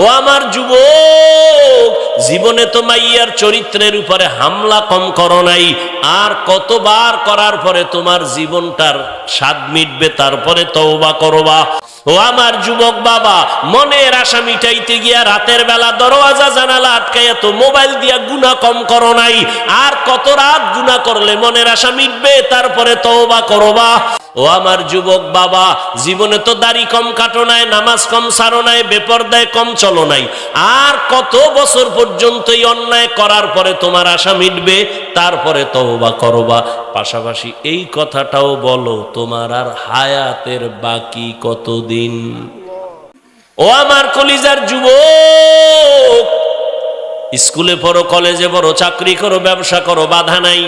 ও আমার যুবক, জীবনে তো মাইয়ার চরিত্রের উপরে হামলা কম করো নাই, আর কতবার করার পরে তোমার জীবনটার স্বাদ মিটবে, তারপরে তওবা করবা। ও আমার যুবক বাবা, মনের আশা মিটাইতে গিয়া রাতের বেলা দরওয়াজা জানালা আটকাইয়া তো মোবাইল দিয়া গুণা কম করো নাই। আর কত রাত গুণা করলে মনের আশা মিটবে? তারপরে তওবা করবা ও আমার যুবক বাবা, জীবনে তো দাড়ি কম কাটো নাই, নামাজ কম সারো নাই, বেপরদায় কম চলো নাই। আর কত বছর পর্যন্ত এই অন্যায় করার পরে তোমার আশা মিটবে? তারপরে তওবা করবা পাশাপাশি এই কথাটাও বলো, তোমার আর হায়াতের বাকি কতদিন? ও আমার কলিজার যুবক, স্কুলে পড়ো, কলেজে পড়ো, চাকরি করো, ব্যবসা করো, বাধা নাই।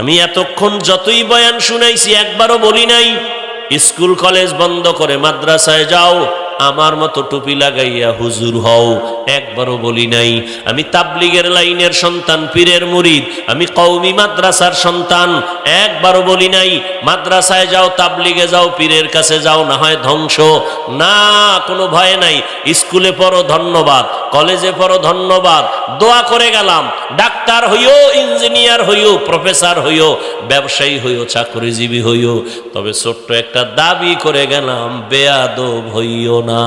আমি এতক্ষণ যতই বয়ান শুনাইছি, একবারও বলি নাই, স্কুল, কলেজ বন্ধ করে মাদ্রাসায় যাও। আমার মতো টুপি লাগাইয়া হুজুর হও। একবারও বলি নাই, আমি তাবলিগের লাইনের সন্তান, পীরের মুরিদ, আমি কৌমি মাদ্রাসার সন্তান, একবারও বলি নাই, মাদ্রাসায় যাও, তাবলিগে যাও, পীরের কাছে যাও, না হয় ধ্বংস, না কোনো ভয় নাই, স্কুলে পড়ো, ধন্যবাদ। কলেজে পড়ো, ধন্যবাদ। দোয়া করে গেলাম। ডাক্তার হইও, ইঞ্জিনিয়ার হইও, প্রফেসর হইও, ব্যবসায়ী হইও, চাকরিজীবী হইও। তবে ছোট্ট একটা দাবি করে গেলাম, বেয়াদব হইও না।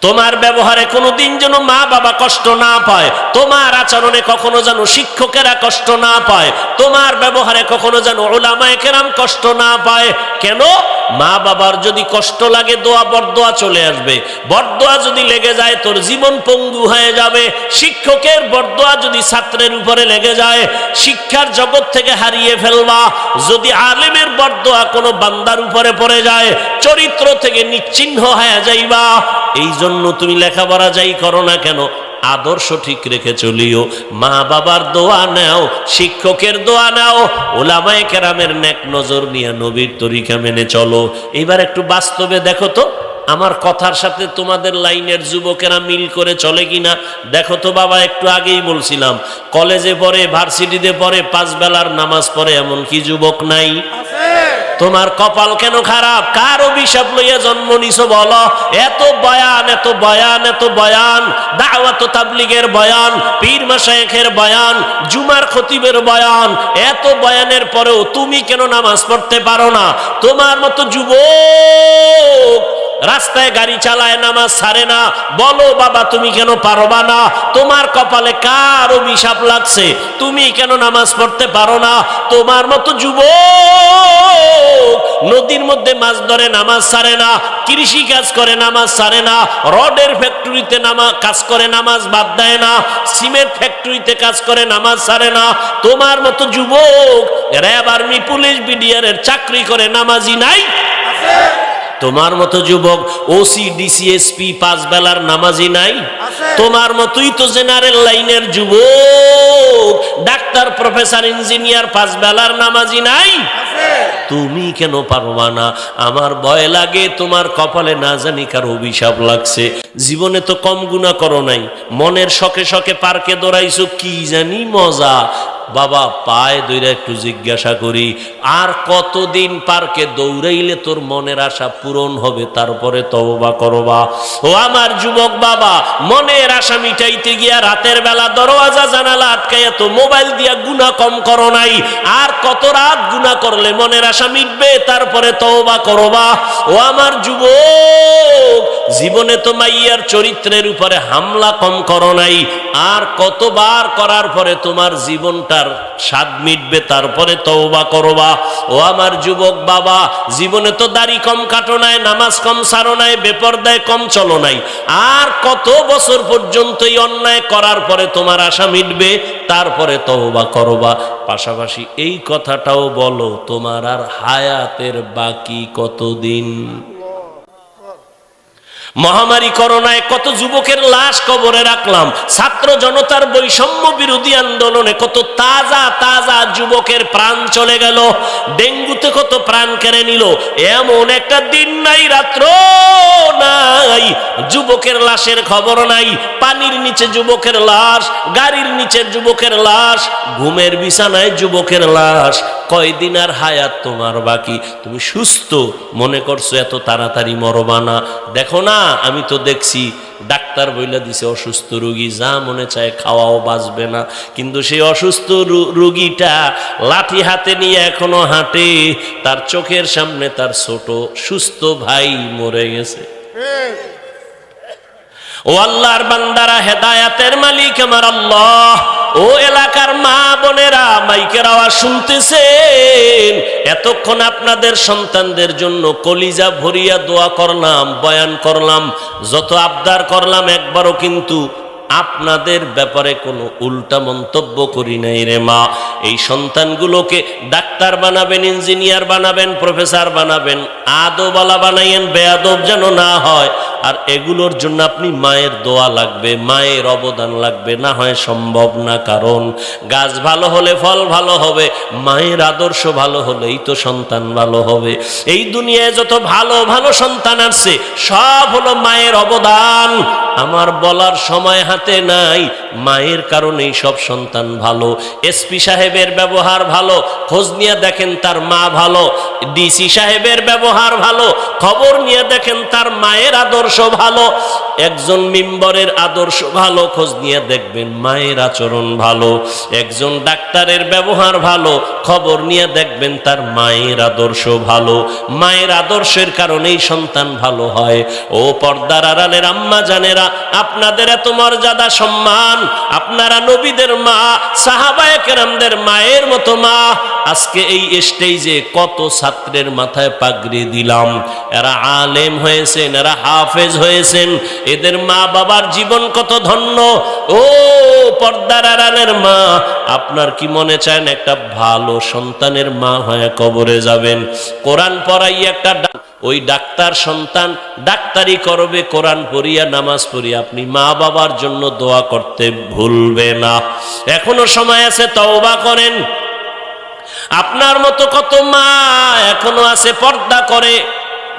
তোমার ব্যবহারে কোনোদিন যেন মা বাবা কষ্ট না পায়, তোমার আচরণে কখনো যেন শিক্ষকেরা কষ্ট না পায়, তোমার ব্যবহারে কখনো যেন ওলামায় কেরাম কষ্ট না পায়। কেন? মা বাবার যদি কষ্ট লাগে, দোয়া বরদোয়া চলে আসবে। বরদোয়া যদি লেগে যায়, তোর জীবন পঙ্গু হয়ে যাবে। শিক্ষকের বরদোয়া যদি ছাত্রের উপরে লেগে যায়, শিক্ষার জগৎ থেকে হারিয়ে ফেলবা। যদি আলেমের বরদোয়া কোনো বান্দার উপরে পড়ে যায়, চরিত্র থেকে নিশ্চিহ্ন হয়ে যাইবা। এই জন্য তুমি লেখাপড়া যাই করো না কেন আদর্শ ঠিক রেখে চলিও। মা বাবার দোয়া নাও, শিক্ষকের দোয়া নাও, ওলামায় কেরামের নেক নজর নিয়ে নবীর তরিকা মেনে চলো। এবার একটু বাস্তবে দেখো তো, আমার কথার সাথে তোমাদের লাইনের যুবকেরা মিল করে চলে কিনা? দেখো তো বাবা, একটু আগেই বলছিলাম, কলেজে পড়ে, ভার্সিটিতে পড়ে পাঁচ বেলার নামাজ পড়ে এমন কি যুবক নাই? তোমার কপাল কেন খারাপ? কার অভিশাপ লইয়া জন্ম নিছ বলো? এত বয়ান এত বয়ান এত বয়ান, দাওয়াত তাবলিগের বয়ান, পীর মাসায়েখের বয়ান, জুমার খতিবের বয়ান, এত বয়ানের পরেও তুমি কেন নামাজ পড়তে পারো না? তোমার মতো যুবক রাস্তায় গাড়ি চালায় নামাজ ছাড়ে না। বলো, বাবা, তুমি কেন পারবা না? তোমার কপালে কার অভিশাপ লাগছে? তুমি কেন নামাজ পড়তে পারো না? তোমার মতো যুবক নদীর মধ্যে মাছ ধরে নামাজ ছাড়ে না কৃষি কাজ করে নামাজ ছাড়ে না, রডের ফ্যাক্টরিতে নামা, কাজ করে নামাজ বাদ দেয় না, সিমেন্ট ফ্যাক্টরিতে কাজ করে নামাজ ছাড়ে না। তোমার মতো যুবক র্যাব আর্মি, পুলিশ, বিডিআরের চাকরি করে নামাজি নাই? তোমার মতো যুবক ওসি ডিসিএসপি পাঁচ বেলার নামাজি নাই? তোমার মতোই তো জেনারেল লাইনের যুবক ডাক্তার প্রফেসর ইঞ্জিনিয়ার পাঁচ বেলার নামাজি নাই? তুমি কেন পারবা না? আমার ভয় লাগে তোমার কপালে না জানি কার অভিশাপ লাগছে। জীবনে তো কম গুণা করো নাই। মনের শখে শখে পার্কে দৌড়াইছো কি জানি মজা। বাবা, পায়ে দইরা একটু জিজ্ঞাসা করি, আর কতদিন পার্কে দৌড়াইলে তোর মনের আশা পূরণ হবে? তারপরে তওবা করবা ও আমার যুবক বাবা, মনের আশা মিটাইতে গিয়া রাতের বেলা দরওয়াজা, জানালা আটকাইয়া তো মোবাইল দিয়া গুণা কম করো নাই। আর কত রাত গুণা করলে মনের আশা মিটবে? তারপরে তওবা করবা ও আমার যুবক, জীবনে তো মাইয়ার চরিত্রের উপরে হামলা কম করো নাই। আর কতবার করার পরে তোমার জীবনটার স্বাদ মিটবে, তারপরে তওবা করবা। ও আমার যুবক বাবা, জীবনে তো দাড়ি কম কাটো নাই, নামাজ কম সারো নাই, বেপরদায় কম চলো নাই। আর কত বছর পর্যন্ত এই অন্যায় করার পরে তোমার আশা মিটবে, তারপরে তওবা করবা। পাশাপাশি এই কথাটাও বলো, তোমার আর হায়াতের বাকি কতদিন? মহামারী করোনায় কত যুবকের লাশ কবরে রাখলাম, ছাত্র জনতার বৈষম্য বিরোধী আন্দোলনে কত তাজা তাজা যুবকের প্রাণ চলে গেল, ডেঙ্গুতে কত প্রাণ কেড়ে নিল, এমন একটা দিন নাই, রাত্র নাই, যুবকের লাশের খবর নাই, পানির নিচে যুবকের লাশ, গাড়ির নিচে যুবকের লাশ, ঘুমের বিছানায় যুবকের লাশ কয়দিন আর হায়াত তোমার বাকি? তুমি সুস্থ, মনে করছ এত তাড়াতাড়ি মরবানা দেখো না, আমি তো দেখছি ডাক্তার বইলা দিছে, অসুস্থ রুগী, যা মনে চায় খাওয়াও বাঁচবে না। কিন্তু সেই অসুস্থ রুগীটা লাঠি হাতে নিয়ে এখনও হাঁটে, তার চোখের সামনে তার ছোট সুস্থ ভাই মরে গেছে। ও আল্লাহর বান্দারা, হেদায়াতের মালিক আমার আল্লাহ। ও এলাকার মা বোনেরা, মাইকের আওয়াজ শুনতেছেন। এতক্ষণ আপনাদের সন্তানদের জন্য কলিজা ভরিয়া দোয়া করলাম, বয়ান করলাম, যত আবদার করলাম, একবারও কিন্তু আপনাদের ব্যাপারে কোনো উল্টা মন্তব্য করি নাই রে মা। এই সন্তানগুলোকে ডাক্তার বানাবেন, ইঞ্জিনিয়ার বানাবেন, প্রফেসর বানাবেন আদোবালা বানাইয়েন, বেয়াদব যেন না হয়। আর এগুলোর জন্য আপনি মায়ের দোয়া লাগবে, মায়ের অবদান লাগবে। না হয় সম্ভব না, কারণ গাছ ভালো হলে ফল ভালো হবে, মায়ের আদর্শ ভালো হলেই তো সন্তান ভালো হবে। এই দুনিয়ায় যত ভালো ভালো সন্তান আসছে সব হলো মায়ের অবদান। আমার বলার সময় হাতে নাই। মায়ের কারণেই সব সন্তান ভালো। এসপি সাহেবের ব্যবহার ভালো। খোঁজ নিয়ে দেখেন তার মা ভালো। ডিসি সাহেবের ব্যবহার ভালো। খবর নিয়ে দেখেন তার মায়ের আদর্শ ভালো। একজন মিম্বরের আদর্শ ভালো। খোঁজ নিয়ে দেখবেন মায়ের আচরণ ভালো। একজন ডাক্তারের ব্যবহার ভালো। খবর নিয়ে দেখবেন তার মায়ের আদর্শ ভালো। মায়ের আদর্শের কারণেই সন্তান ভালো হয়। ও পর্দার আড়ালের আম্মা জানেরা আপনাদের এত মর্যাদা, সম্মান। আপনারা নবীদের মা সাহাবায়ে কেরামদের মায়ের মতো মা। আজকে এই স্টেজে কত ছাত্রের মাথায় পাগড়ি দিলাম। এরা আলেম হয়েছেন, এরা হাফেজ হয়েছেন। এদের মা বাবার জীবন কত ধন্য। ও পর্দার আড়ালের মা, আপনার কি মনে চায় না একটা ভালো সন্তানের মা হয়ে কবরে যাবেন? কোরআন পড়াই একটা ওই ডাক্তার সন্তান ডাক্তারি করবে, কোরআন পড়িয়া, নামাজ পড়িয়া। আপনি মা বাবার জন্য দোয়া করতে ভুলবে না। এখনও সময় আছে, তওবা করেন। আপনার মতো কত মা এখনও আছে, পর্দা করে।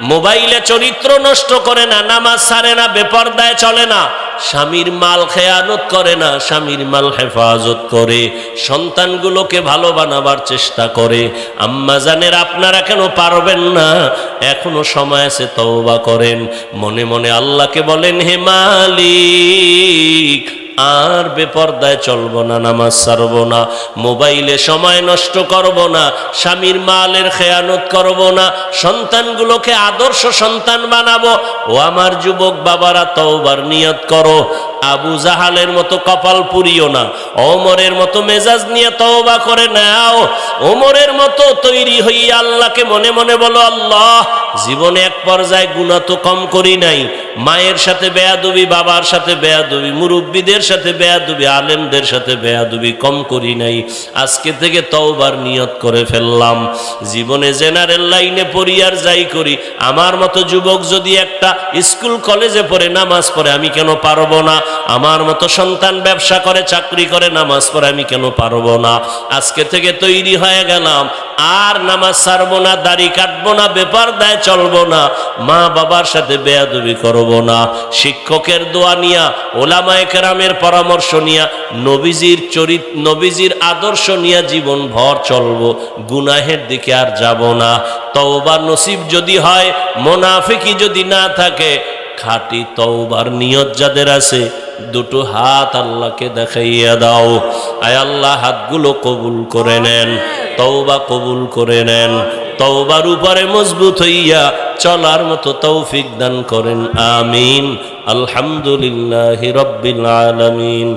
মোবাইলে চরিত্র নষ্ট করে না, নামাজ সারে না, বেপর্দায় চলে না। স্বামীর মাল খেয়ানত করে না, স্বামীর মাল হেফাজত করে, সন্তানগুলোকে ভালো বানাবার চেষ্টা করে। আম্মা জানের আপনারা কেন পারবেন না? এখনও সময় আছে, তওবা করেন। মনে মনে আল্লাহকে বলেন, হে মালিক আর বেপর্দায় চলবো না, নামাজ ছাড়ব না, মোবাইলে সময় নষ্ট করব না, স্বামীর মালের খেয়ানত করব না, সন্তানগুলোকে আদর্শ সন্তান বানাবো। ও আমার যুবক বাবারা, তওবার নিয়ত করো। আবু জাহালের মতো কপাল পুরিও না, ওমরের মতো মেজাজ নিয়ে তওবা করে নাও। ওমরের মতো তৈরি হইয়া আল্লাহকে মনে মনে বলো, আল্লাহ জীবনে এক পর্যায়ে গুণা তো কম করি নাই। মায়ের সাথে বেয়াদবি, বাবার সাথে বেয়াদবি, মুরব্বীদের সাথে বেয়াদবি, আলেমদের সাথে বেয়াদবি কম করি নাই। আজকে থেকে তওবার নিয়ত করে ফেললাম। জীবনে জেনারেল লাইনে পড়ি আর যাই করি। আমার মতো যুবক যদি একটা স্কুল, কলেজে পড়ে, নামাজ পড়ে, আমি কেন পারব না? আমার মতো সন্তান ব্যবসা করে, চাকরি করে, নামাজ পড়ে, আমি কেন পারব না? আজকে থেকে তৈরি হয়ে গেলাম। আর নামাজ ছাড়বো না, দাড়ি কাটবো না বেপার দায় চলবো না, মা বাবার সাথে বেয়াদবি করব না। শিক্ষকের দোয়া নিয়া, ওলামায়ে পরামর্শ নিয়া, নবীজির চরিত, নবীজির আদর্শ নিয়া জীবন ভর চলবো, গুনাহের দিকে আর যাব না। তওবা নসিব যদি হয়, মোনাফিকি যদি না থাকে, খাঁটি তওবার নিয়ত যাদের আছে, দুটো হাত আল্লাহকে দেখাইয়া দাও। আয় আল্লাহ, হাতগুলো কবুল করে নেন। তওবা কবুল করে নেন। তওবার উপরে মজবুত হইয়া চলার মতো তৌফিক দান করেন। আমিন। আলহামদুলিল্লাহ রব্বিল আলামিন।